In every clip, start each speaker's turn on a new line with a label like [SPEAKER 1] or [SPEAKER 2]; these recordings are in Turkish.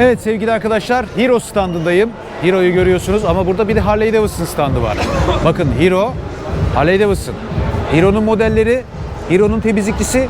[SPEAKER 1] Evet sevgili arkadaşlar Hero standındayım. Hero'yu görüyorsunuz ama burada bir de Harley Davidson standı var. Bakın Hero, Harley Davidson. Hero'nun modelleri, Hero'nun temizlikçisi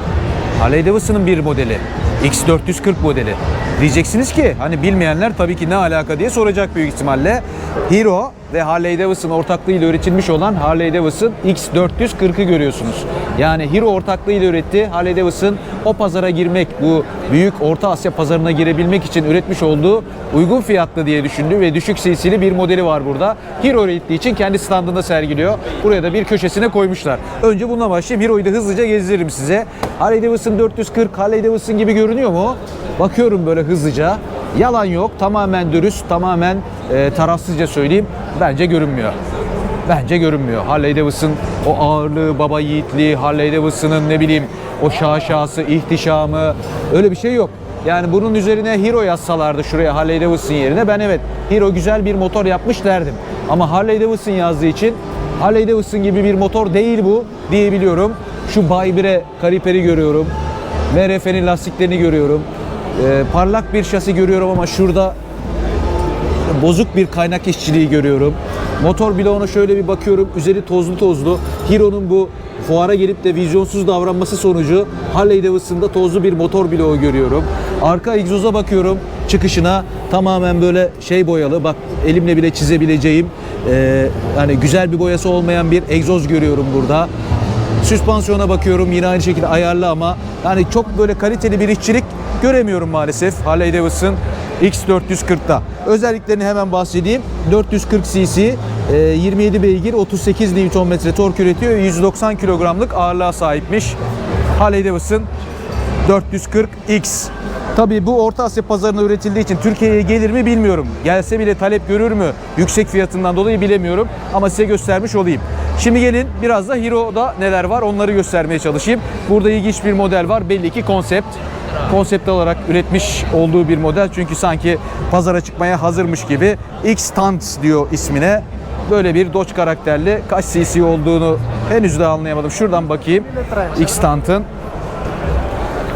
[SPEAKER 1] Harley Davidson'ın bir modeli. X440 modeli. Diyeceksiniz ki hani bilmeyenler tabii ki ne alaka diye soracak büyük ihtimalle. Hero ve Harley Davidson ortaklığıyla üretilmiş olan Harley Davidson X440'ı görüyorsunuz. Yani Hero ortaklığıyla üretti. Harley Davidson o pazara girmek, bu büyük Orta Asya pazarına girebilmek için üretmiş olduğu uygun fiyatlı diye düşündü ve düşük CC'li bir modeli var burada. Hero ürettiği için kendi standında sergiliyor. Buraya da bir köşesine koymuşlar. Önce bununla başlayayım. Hero'yu da hızlıca gezdiririm size. Harley Davidson 440 Harley Davidson gibi görünüyor mu? Bakıyorum böyle hızlıca. Yalan yok. Tamamen dürüst, tamamen e, tarafsızca söyleyeyim. Bence görünmüyor. Bence görünmüyor. Harley Davidson o ağırlığı, baba yiğitliği, Harley Davidson'ın ne bileyim o şaşası, ihtişamı öyle bir şey yok. Yani bunun üzerine Hero yazsalardı şuraya Harley Davidson yerine ben evet Hero güzel bir motor yapmış derdim. Ama Harley Davidson yazdığı için Harley Davidson gibi bir motor değil bu diyebiliyorum. Şu Bay 1'e kaliperi görüyorum. MRF'nin lastiklerini görüyorum. Ee, parlak bir şasi görüyorum ama şurada bozuk bir kaynak işçiliği görüyorum. Motor bloğuna şöyle bir bakıyorum. Üzeri tozlu tozlu. Hero'nun bu fuara gelip de vizyonsuz davranması sonucu Harley Davidson'da tozlu bir motor bloğu görüyorum. Arka egzoza bakıyorum çıkışına tamamen böyle şey boyalı. Bak elimle bile çizebileceğim e, hani güzel bir boyası olmayan bir egzoz görüyorum burada. Süspansiyona bakıyorum yine aynı şekilde ayarlı ama yani çok böyle kaliteli bir işçilik göremiyorum maalesef Harley Davidson X440'da. Özelliklerini hemen bahsedeyim. 440 cc, e, 27 beygir, 38 Nm tork üretiyor. 190 kilogramlık ağırlığa sahipmiş. Harley Davidson 440X. Tabii bu Orta Asya pazarına üretildiği için Türkiye'ye gelir mi bilmiyorum. Gelse bile talep görür mü? Yüksek fiyatından dolayı bilemiyorum. Ama size göstermiş olayım. Şimdi gelin biraz da Hero'da neler var onları göstermeye çalışayım. Burada ilginç bir model var. Belli ki konsept. Konsept olarak üretmiş olduğu bir model. Çünkü sanki pazara çıkmaya hazırmış gibi. X-Stunt diyor ismine. Böyle bir Dodge karakterli kaç cc olduğunu henüz de anlayamadım. Şuradan bakayım. X-Stunt'ın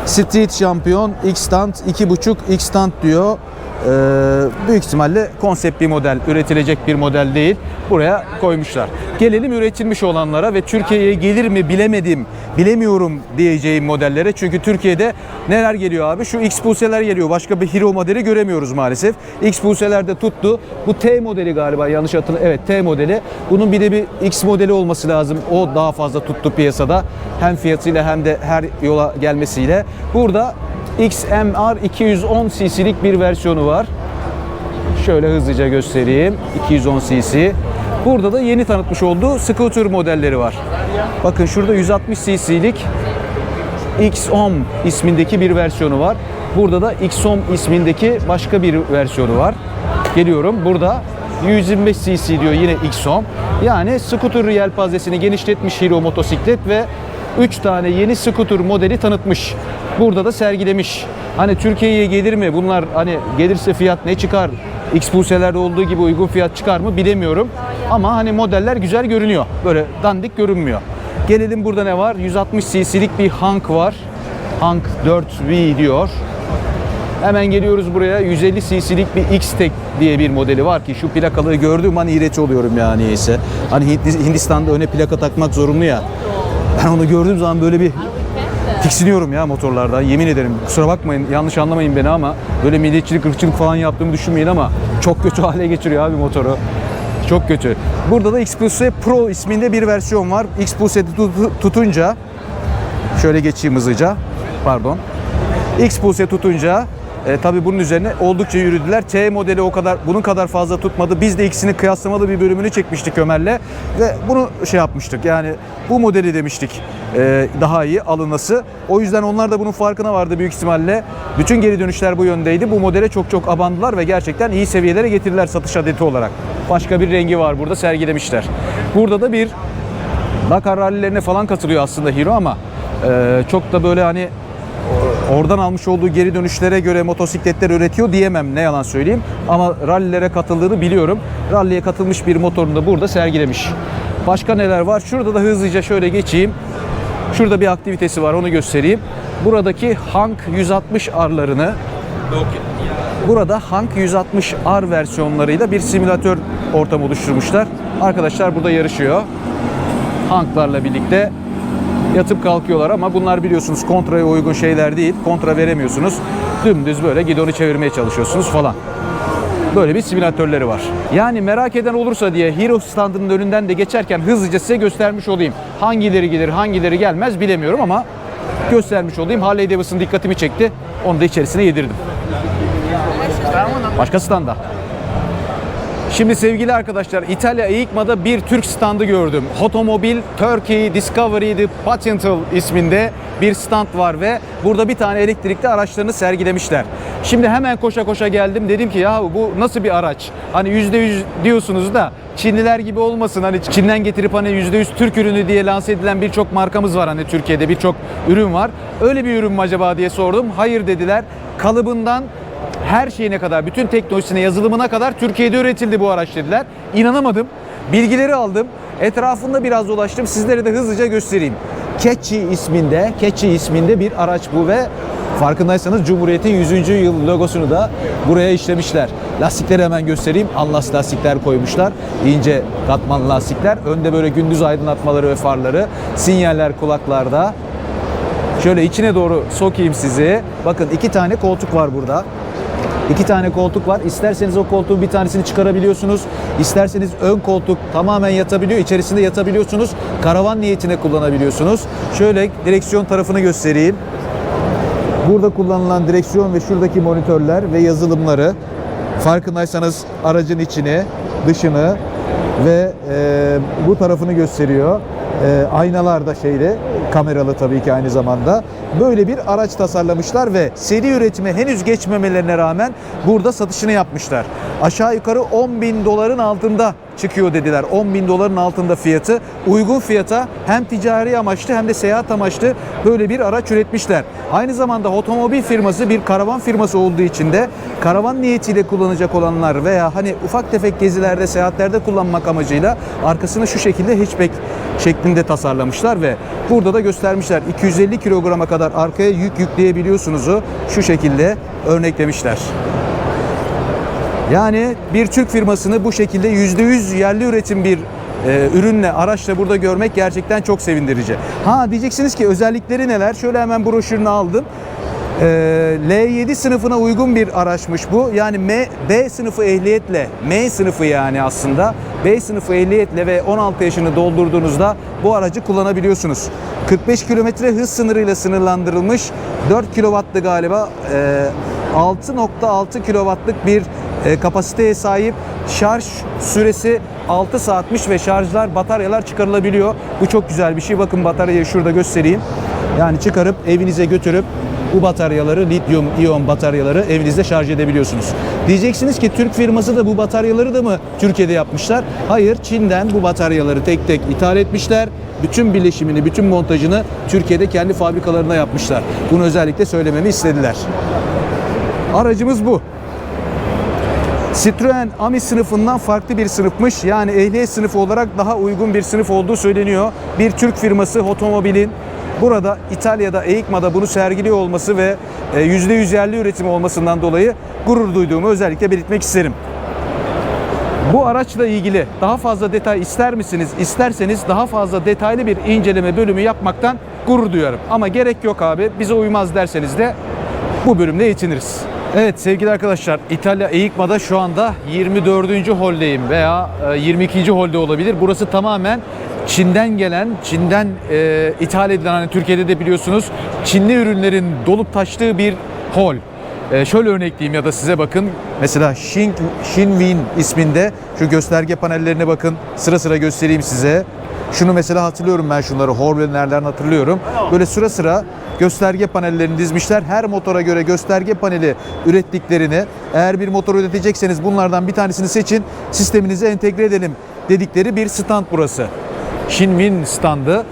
[SPEAKER 1] Street şampiyon X-Stunt 2.5 X-Stunt diyor. Ee, büyük ihtimalle konsept bir model, üretilecek bir model değil. Buraya koymuşlar. Gelelim üretilmiş olanlara ve Türkiye'ye gelir mi bilemedim, bilemiyorum diyeceğim modellere. Çünkü Türkiye'de neler geliyor abi? Şu X-Puse'ler geliyor. Başka bir Hero modeli göremiyoruz maalesef. X-Puse'ler de tuttu. Bu T modeli galiba yanlış hatırlamıyorum. Evet T modeli. Bunun bir de bir X modeli olması lazım. O daha fazla tuttu piyasada. Hem fiyatıyla hem de her yola gelmesiyle. Burada XMR 210 cc'lik bir versiyonu var. Şöyle hızlıca göstereyim. 210 cc. Burada da yeni tanıtmış olduğu scooter modelleri var. Bakın şurada 160 cc'lik X10 ismindeki bir versiyonu var. Burada da X10 ismindeki başka bir versiyonu var. Geliyorum. Burada 125 cc diyor yine X10. Yani scooter yelpazesini genişletmiş Hero motosiklet ve 3 tane yeni scooter modeli tanıtmış. Burada da sergilemiş. Hani Türkiye'ye gelir mi? Bunlar hani gelirse fiyat ne çıkar? X-Puse'lerde olduğu gibi uygun fiyat çıkar mı bilemiyorum. Ama hani modeller güzel görünüyor. Böyle dandik görünmüyor. Gelelim burada ne var? 160 cc'lik bir Hank var. Hank 4V diyor. Hemen geliyoruz buraya. 150 cc'lik bir X-Tech diye bir modeli var ki şu plakaları gördüğüm an iğreç oluyorum ya niyeyse. Hani Hindistan'da öne plaka takmak zorunlu ya. Ben onu gördüğüm zaman böyle bir tiksiniyorum ya motorlardan. Yemin ederim. Kusura bakmayın yanlış anlamayın beni ama böyle milliyetçilik, ırkçılık falan yaptığımı düşünmeyin ama çok kötü hale getiriyor abi motoru. Çok kötü. Burada da Xpulse Pro isminde bir versiyon var. Xpulse tutu- tutunca şöyle geçeyim hızlıca. Pardon. X-Pulse tutunca e, tabii bunun üzerine oldukça yürüdüler. T modeli o kadar bunun kadar fazla tutmadı. Biz de ikisini kıyaslamalı bir bölümünü çekmiştik Ömer'le ve bunu şey yapmıştık. Yani bu modeli demiştik e, daha iyi alınması. O yüzden onlar da bunun farkına vardı büyük ihtimalle. Bütün geri dönüşler bu yöndeydi. Bu modele çok çok abandılar ve gerçekten iyi seviyelere getirdiler satış adeti olarak. Başka bir rengi var burada sergilemişler. Burada da bir Dakar rallilerine falan katılıyor aslında Hero ama e, çok da böyle hani oradan almış olduğu geri dönüşlere göre motosikletler üretiyor diyemem ne yalan söyleyeyim. Ama rallilere katıldığını biliyorum. Ralliye katılmış bir motorunu da burada sergilemiş. Başka neler var? Şurada da hızlıca şöyle geçeyim. Şurada bir aktivitesi var onu göstereyim. Buradaki Hank 160 arlarını Burada Hank 160R versiyonlarıyla bir simülatör ortamı oluşturmuşlar. Arkadaşlar burada yarışıyor. Hank'larla birlikte yatıp kalkıyorlar ama bunlar biliyorsunuz kontraya uygun şeyler değil. Kontra veremiyorsunuz. Dümdüz böyle gidonu çevirmeye çalışıyorsunuz falan. Böyle bir simülatörleri var. Yani merak eden olursa diye Hero standının önünden de geçerken hızlıca size göstermiş olayım. Hangileri gelir, hangileri gelmez bilemiyorum ama göstermiş olayım. Harley Davidson dikkatimi çekti. Onu da içerisine yedirdim. Başka standa. Şimdi sevgili arkadaşlar İtalya EICMA'da bir Türk standı gördüm. Otomobil Turkey Discovery the Continental isminde bir stand var ve burada bir tane elektrikli araçlarını sergilemişler. Şimdi hemen koşa koşa geldim dedim ki ya bu nasıl bir araç? Hani %100 diyorsunuz da Çinliler gibi olmasın hani Çin'den getirip hani %100 Türk ürünü diye lanse edilen birçok markamız var hani Türkiye'de birçok ürün var. Öyle bir ürün mü acaba diye sordum. Hayır dediler. Kalıbından her şeyine kadar, bütün teknolojisine, yazılımına kadar Türkiye'de üretildi bu araç dediler. İnanamadım. Bilgileri aldım. Etrafında biraz dolaştım. Sizlere de hızlıca göstereyim. Keçi isminde, Keçi isminde bir araç bu ve farkındaysanız Cumhuriyet'in 100. yıl logosunu da buraya işlemişler. Lastikleri hemen göstereyim. Anlas lastikler koymuşlar. İnce katman lastikler. Önde böyle gündüz aydınlatmaları ve farları. Sinyaller kulaklarda. Şöyle içine doğru sokayım sizi. Bakın iki tane koltuk var burada. İki tane koltuk var. İsterseniz o koltuğun bir tanesini çıkarabiliyorsunuz. İsterseniz ön koltuk tamamen yatabiliyor. İçerisinde yatabiliyorsunuz. Karavan niyetine kullanabiliyorsunuz. Şöyle direksiyon tarafını göstereyim. Burada kullanılan direksiyon ve şuradaki monitörler ve yazılımları farkındaysanız aracın içini, dışını ve e, bu tarafını gösteriyor. E, aynalar şeyli, kameralı tabii ki aynı zamanda. Böyle bir araç tasarlamışlar ve seri üretime henüz geçmemelerine rağmen burada satışını yapmışlar. Aşağı yukarı 10 bin doların altında çıkıyor dediler. 10 bin doların altında fiyatı. Uygun fiyata hem ticari amaçlı hem de seyahat amaçlı böyle bir araç üretmişler. Aynı zamanda otomobil firması bir karavan firması olduğu için de karavan niyetiyle kullanacak olanlar veya hani ufak tefek gezilerde, seyahatlerde kullanmak amacıyla arkasını şu şekilde hatchback şeklinde tasarlamışlar ve burada da göstermişler. 250 kilograma kadar arkaya yük yükleyebiliyorsunuzu şu şekilde örneklemişler. Yani bir Türk firmasını bu şekilde %100 yerli üretim bir e, ürünle, araçla burada görmek gerçekten çok sevindirici. Ha diyeceksiniz ki özellikleri neler? Şöyle hemen broşürünü aldım. E, L7 sınıfına uygun bir araçmış bu. Yani M, B sınıfı ehliyetle, M sınıfı yani aslında B sınıfı ehliyetle ve 16 yaşını doldurduğunuzda bu aracı kullanabiliyorsunuz. 45 kilometre hız sınırıyla sınırlandırılmış 4 kW'lı galiba e, 6.6 kW'lık bir kapasiteye sahip şarj süresi 6 saatmiş ve şarjlar bataryalar çıkarılabiliyor. Bu çok güzel bir şey. Bakın bataryayı şurada göstereyim. Yani çıkarıp evinize götürüp bu bataryaları, lityum iyon bataryaları evinizde şarj edebiliyorsunuz. Diyeceksiniz ki Türk firması da bu bataryaları da mı Türkiye'de yapmışlar? Hayır, Çin'den bu bataryaları tek tek ithal etmişler. Bütün bileşimini, bütün montajını Türkiye'de kendi fabrikalarına yapmışlar. Bunu özellikle söylememi istediler. Aracımız bu. Citroen Ami sınıfından farklı bir sınıfmış. Yani ehliyet sınıfı olarak daha uygun bir sınıf olduğu söyleniyor. Bir Türk firması otomobilin burada İtalya'da EICMA'da bunu sergiliyor olması ve e, %100 yerli üretimi olmasından dolayı gurur duyduğumu özellikle belirtmek isterim. Bu araçla ilgili daha fazla detay ister misiniz? İsterseniz daha fazla detaylı bir inceleme bölümü yapmaktan gurur duyarım. Ama gerek yok abi. Bize uymaz derseniz de bu bölümde yetiniriz. Evet sevgili arkadaşlar İtalya EICMA'da şu anda 24. holdeyim veya e, 22. holde olabilir. Burası tamamen Çin'den gelen, Çin'den e, ithal edilen hani Türkiye'de de biliyorsunuz Çinli ürünlerin dolup taştığı bir hol. E, şöyle örnekleyeyim ya da size bakın. Mesela Shin, Shinwin isminde şu gösterge panellerine bakın. Sıra sıra göstereyim size. Şunu mesela hatırlıyorum ben şunları. Horbenlerden hatırlıyorum. Böyle sıra sıra gösterge panellerini dizmişler. Her motora göre gösterge paneli ürettiklerini eğer bir motor üretecekseniz bunlardan bir tanesini seçin. Sisteminize entegre edelim dedikleri bir stand burası. Shinmin standı.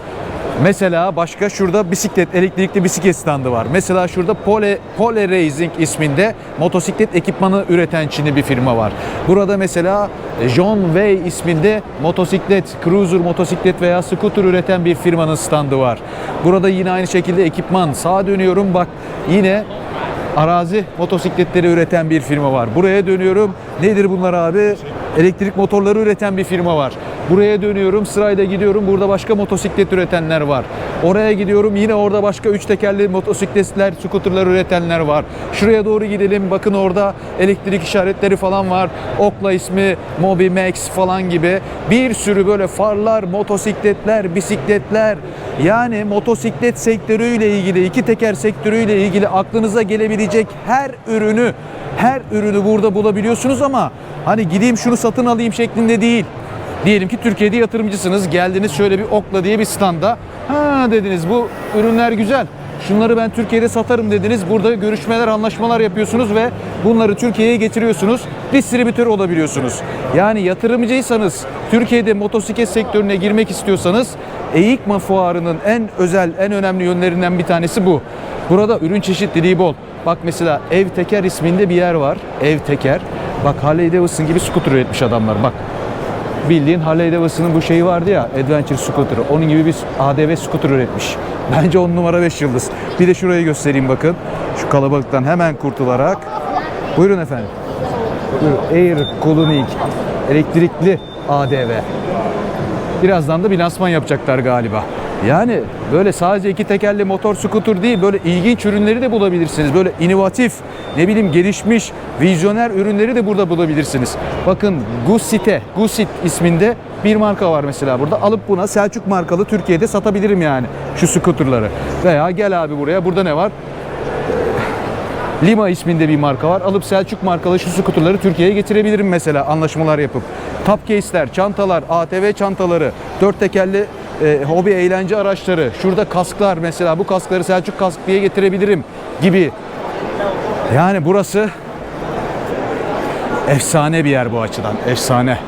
[SPEAKER 1] Mesela başka şurada bisiklet, elektrikli bisiklet standı var. Mesela şurada Pole, Pole Racing isminde motosiklet ekipmanı üreten Çinli bir firma var. Burada mesela John Way isminde motosiklet, cruiser motosiklet veya scooter üreten bir firmanın standı var. Burada yine aynı şekilde ekipman. Sağa dönüyorum bak yine arazi motosikletleri üreten bir firma var. Buraya dönüyorum. Nedir bunlar abi? Elektrik motorları üreten bir firma var. Buraya dönüyorum. Sırayla gidiyorum. Burada başka motosiklet üretenler var. Oraya gidiyorum. Yine orada başka üç tekerli motosikletler, skuterlar üretenler var. Şuraya doğru gidelim. Bakın orada elektrik işaretleri falan var. Okla ismi Mobi Max falan gibi. Bir sürü böyle farlar, motosikletler, bisikletler. Yani motosiklet sektörüyle ilgili, iki teker sektörüyle ilgili aklınıza gelebilecek her ürünü, her ürünü burada bulabiliyorsunuz ama hani gideyim şunu satın alayım şeklinde değil. Diyelim ki Türkiye'de yatırımcısınız. Geldiniz şöyle bir Okla diye bir standa. Ha dediniz bu ürünler güzel. Şunları ben Türkiye'de satarım dediniz. Burada görüşmeler, anlaşmalar yapıyorsunuz ve bunları Türkiye'ye getiriyorsunuz. Distribütör olabiliyorsunuz. Yani yatırımcıysanız, Türkiye'de motosiklet sektörüne girmek istiyorsanız EİKMA fuarının en özel, en önemli yönlerinden bir tanesi bu. Burada ürün çeşitliliği bol. Bak mesela Ev Teker isminde bir yer var. Ev Teker. Bak Harley Davidson gibi scooter üretmiş adamlar. Bak bildiğin Harley Davidson'ın bu şeyi vardı ya Adventure Scooter'ı. Onun gibi bir ADV scooter üretmiş. Bence 10 numara 5 yıldız. Bir de şurayı göstereyim bakın. Şu kalabalıktan hemen kurtularak. Buyurun efendim. Buyurun. Air Colonic elektrikli ADV. Birazdan da bir lansman yapacaklar galiba. Yani böyle sadece iki tekerli motor scooter değil böyle ilginç ürünleri de bulabilirsiniz. Böyle inovatif, ne bileyim gelişmiş, vizyoner ürünleri de burada bulabilirsiniz. Bakın Gusite, Gusit isminde bir marka var mesela burada. Alıp buna Selçuk markalı Türkiye'de satabilirim yani şu scooterları. Veya gel abi buraya burada ne var? Lima isminde bir marka var. Alıp Selçuk markalı şu skuterları Türkiye'ye getirebilirim mesela anlaşmalar yapıp. Top case'ler, çantalar, ATV çantaları, dört tekerli e, hobi eğlence araçları, şurada kasklar mesela bu kaskları Selçuk kask diye getirebilirim gibi. Yani burası efsane bir yer bu açıdan. Efsane.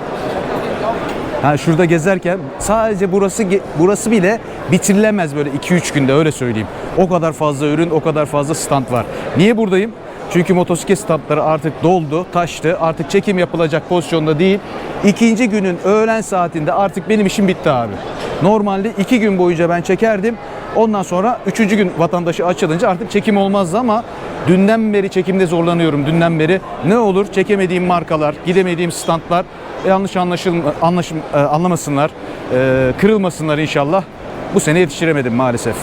[SPEAKER 1] Ha şurada gezerken sadece burası burası bile bitirilemez böyle 2-3 günde öyle söyleyeyim. O kadar fazla ürün, o kadar fazla stand var. Niye buradayım? Çünkü motosiklet standları artık doldu, taştı. Artık çekim yapılacak pozisyonda değil. İkinci günün öğlen saatinde artık benim işim bitti abi. Normalde iki gün boyunca ben çekerdim. Ondan sonra üçüncü gün vatandaşı açılınca artık çekim olmazdı ama dünden beri çekimde zorlanıyorum. Dünden beri ne olur çekemediğim markalar, gidemediğim standlar yanlış anlaşıl anlaşım e, anlamasınlar, e, kırılmasınlar inşallah. Bu sene yetiştiremedim maalesef.